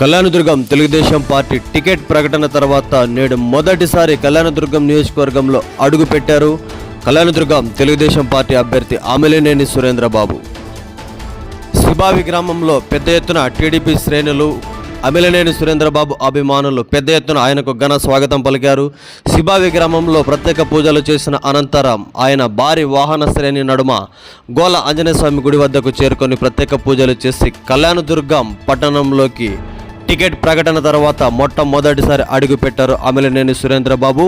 Kalyandurg Telugu Desam party ticket ప్రకటన తర్వాత నేడు మొదటిసారి కళ్యాణదుర్గం నియోజకవర్గంలో అడుగు పెట్టారు. కళ్యాణదుర్గం తెలుగుదేశం పార్టీ అభ్యర్థి ఆమెలేనేని సురేంద్రబాబు. శిబావి గ్రామంలో పెద్ద ఎత్తున టీడీపీ శ్రేణులు అమిలనేని సురేంద్రబాబు అభిమానులు పెద్ద ఎత్తున ఆయనకు ఘన స్వాగతం పలికారు. శిబావి గ్రామంలో ప్రత్యేక పూజలు చేసిన అనంతరం ఆయన భారీ వాహన శ్రేణి నడుమ గోల ఆంజనేయస్వామి గుడి వద్దకు చేరుకొని ప్రత్యేక పూజలు చేసి కళ్యాణదుర్గం పట్టణంలోకి టికెట్ ప్రకటన తర్వాత మొట్టమొదటిసారి అడుగుపెట్టారు అమిలనేని సురేంద్రబాబు.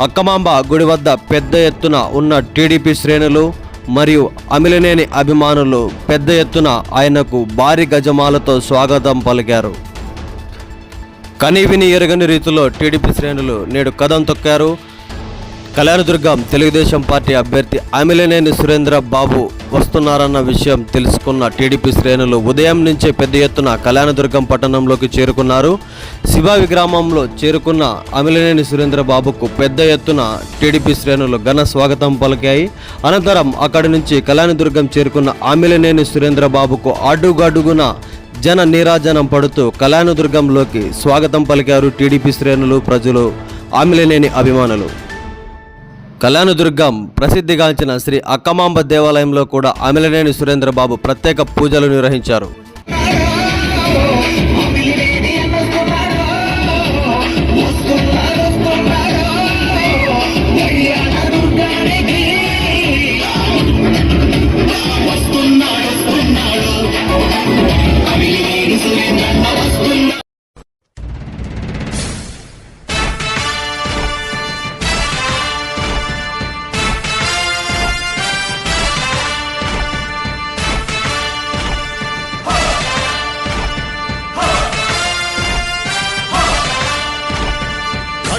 అక్కమాంబ గుడి వద్ద పెద్ద ఎత్తున ఉన్న టీడీపీ శ్రేణులు మరియు అమిలనేని అభిమానులు పెద్ద ఎత్తున ఆయనకు భారీ గజమాలతో స్వాగతం పలికారు. కనీవిని ఎరగని రీతిలో టీడీపీ శ్రేణులు నేడు కదం తొక్కారు. కళ్యాణదుర్గం తెలుగుదేశం పార్టీ అభ్యర్థి అమిలనేని సురేంద్ర బాబు వస్తున్నారన్న విషయం తెలుసుకున్న టీడీపీ శ్రేణులు ఉదయం నుంచే పెద్ద ఎత్తున కళ్యాణదుర్గం పట్టణంలోకి చేరుకున్నారు. శివావి గ్రామంలో చేరుకున్న అమిలనేని సురేంద్ర బాబుకు పెద్ద ఎత్తున టీడీపీ శ్రేణులు ఘన స్వాగతం పలికాయి. అనంతరం అక్కడి నుంచి కళ్యాణదుర్గం చేరుకున్న అమిలనేని సురేంద్ర బాబుకు అడుగడుగున జన నీరాజనం పడుతూ కళ్యాణదుర్గంలోకి స్వాగతం పలికారు టీడీపీ శ్రేణులు ప్రజలు. ఆమిలనేని అభిమానులు. కళ్యాణదుర్గం ప్రసిద్ధిగాంచిన శ్రీ అక్కమాంబ దేవాలయంలో కూడా అమిలనేని సురేంద్రబాబు ప్రత్యేక పూజలు నిర్వహించారు.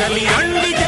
కదలి రండి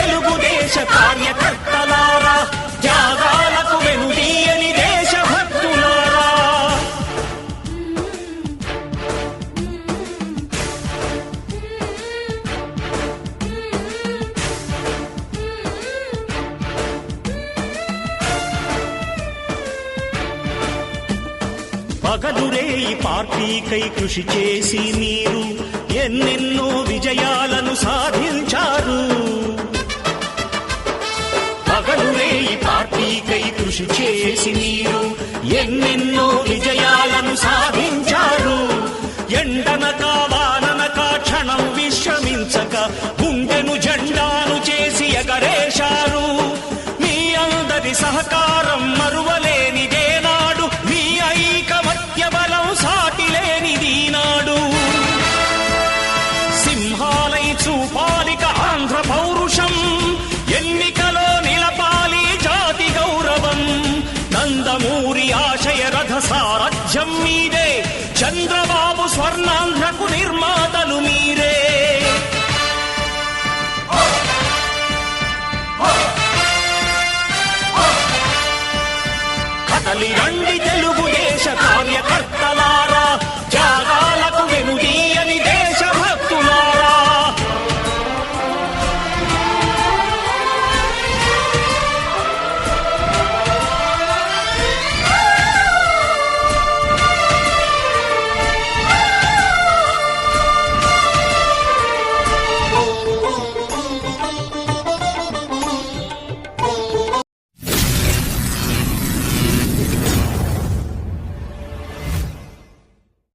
పగలురే ఈ పార్టీకై కృషి చేసి మీరు ఎన్నెన్నో విజయాలను సాధించారు. పగలురే ఈ పార్టీకై కృషి చేసి మీరు ఎన్నెన్నో విజయాలను సాధించారు. ఎండనక వాననక క్షణం విశ్రమించక గుండెను జెండాను చేసి ఎగరేశారు. మీ అందరి సహకారం మరువలేని నిలబడి చూపాలిక ఆంధ్ర పౌరుషం. ఎన్నికలో నిలపాలి జాతి గౌరవం. నందమూరి ఆశయ రథ సారథ్యం మీదే. చంద్రబాబు స్వర్ణాంధ్రకు నిర్మాతలు మీరే. కదలి రండి